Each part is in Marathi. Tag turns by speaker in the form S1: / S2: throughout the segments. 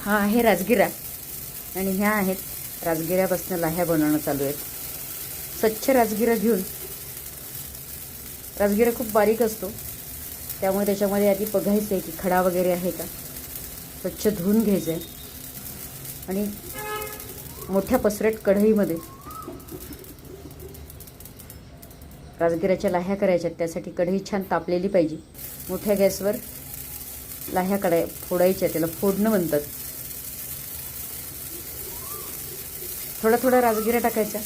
S1: हा आहे राजगिरा. आणि ह्या आहेत राजगिऱ्यापासून लाह्या बनवणं चालू आहेत. स्वच्छ राजगिरा घेऊन राजगिरा खूप बारीक असतो. त्यामुळे त्याच्यामध्ये आधी बघायचं आहे की खडा वगैरे आहे का? स्वच्छ धुवून घ्यायचं आहे. आणि मोठ्या पसरट कढईमध्ये राजगिऱ्याच्या लाह्या करायच्यात त्यासाठी कढई छान तापलेली पाहिजे. मोठ्या गॅसवर लाह्या कढाय फोडायच्या त्याला फोडणं म्हणतात. थोडा थोडा राजगिरा टाकायचा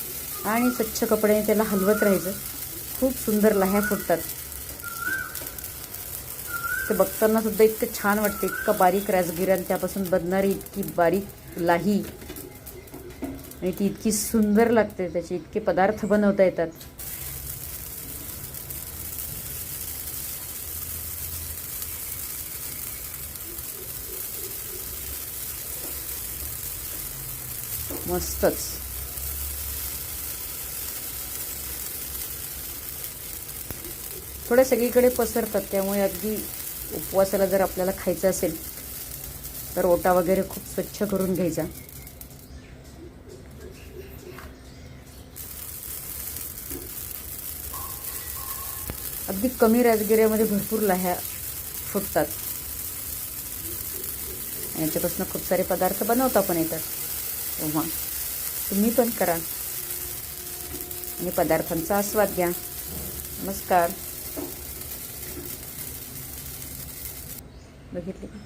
S1: आणि स्वच्छ कपड्याने त्याला हलवत राहायचं. खूप सुंदर लाह्या फुटतात. ते बघताना सुद्धा इतकं छान वाटते इतका बारीक राजगिरा आणि त्यापासून बनणारी इतकी बारीक लाही. आणि ती इतकी सुंदर लागते त्याचे इतके पदार्थ बनवता येतात. मस्तच. थोड्या सगळीकडे पसरतात त्यामुळे अगदी उपवासाला जर आपल्याला खायचं असेल तर ओटा वगैरे खूप स्वच्छ करून घ्यायचा. अगदी कमी राजगिऱ्यामध्ये भरपूर लाह्या फुटतात. याच्यापासून खूप सारे पदार्थ बनवता पण येतात तेव्हा तुम्ही पण करा. आणि पदार्थांचा आस्वाद घ्या. नमस्कार. बघितले का?